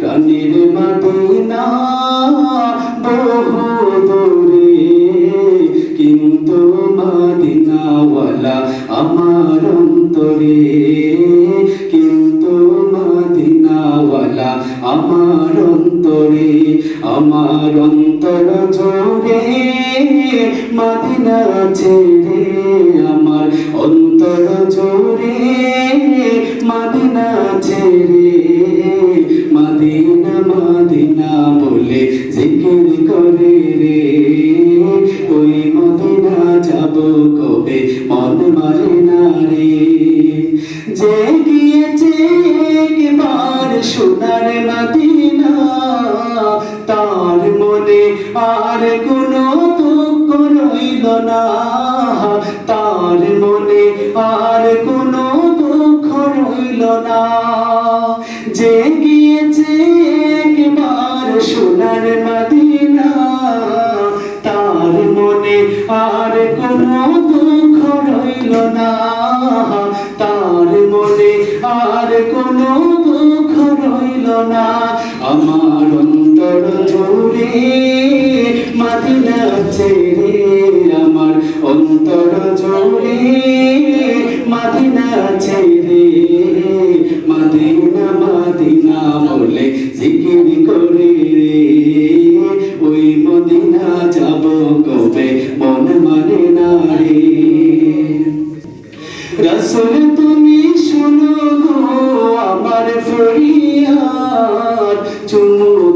প্রাণের মদিনা বহু দূরে, কিন্তু মদিনাওয়ালা আমার অন্তরে, কিন্তু মদিনাওয়ালা আমার অন্তরে, আমার অন্তর জোরে মদিনা ছেড়ে, আমার অন্তর জোরে মদিনা ছেড়ে। জিকির করে রে ওই মদিনা না রে। মনে আর কোনো দুঃখ রইল না। তার মনে আর কোনো দুঃখ রইল না। সোনার মদিনা, তার মনে আর কোনো দুঃখ রইল না। তার মনে আর কোনো দুঃখ রইল না। আমার অন্তর জুড়ে মদিনা ছেড়ে, আমার অন্তর জুড়ে মদিনা ছেড়ে। মদিনা মদিনা বলে জিকির করে। তুমি শোনো গো আমার ফরিয়াদ।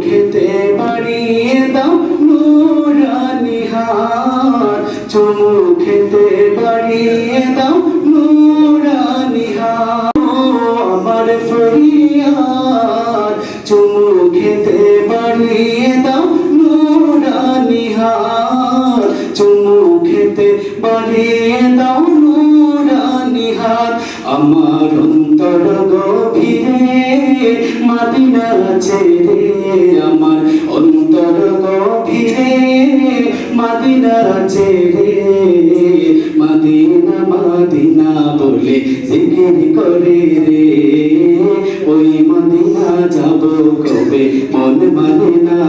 খেতে বাড়িয়ে দাও নুরানি হাত। চুমু খেতে বাড়িয়ে দাও নুরানি হাত। আমার ফরিয়াদ, চুমু খেতে বাড়িয়ে দাও নুরানি হাত। আমার অন্তর গভীরে, মাদিনা ছেড়ে আমার অন্তর গভীরে, মাদিনা ছেড়ে, মাদিনা মাদিনা বলে জিকির করে রে। ওই মদিনা যাব কবে? মন মানে না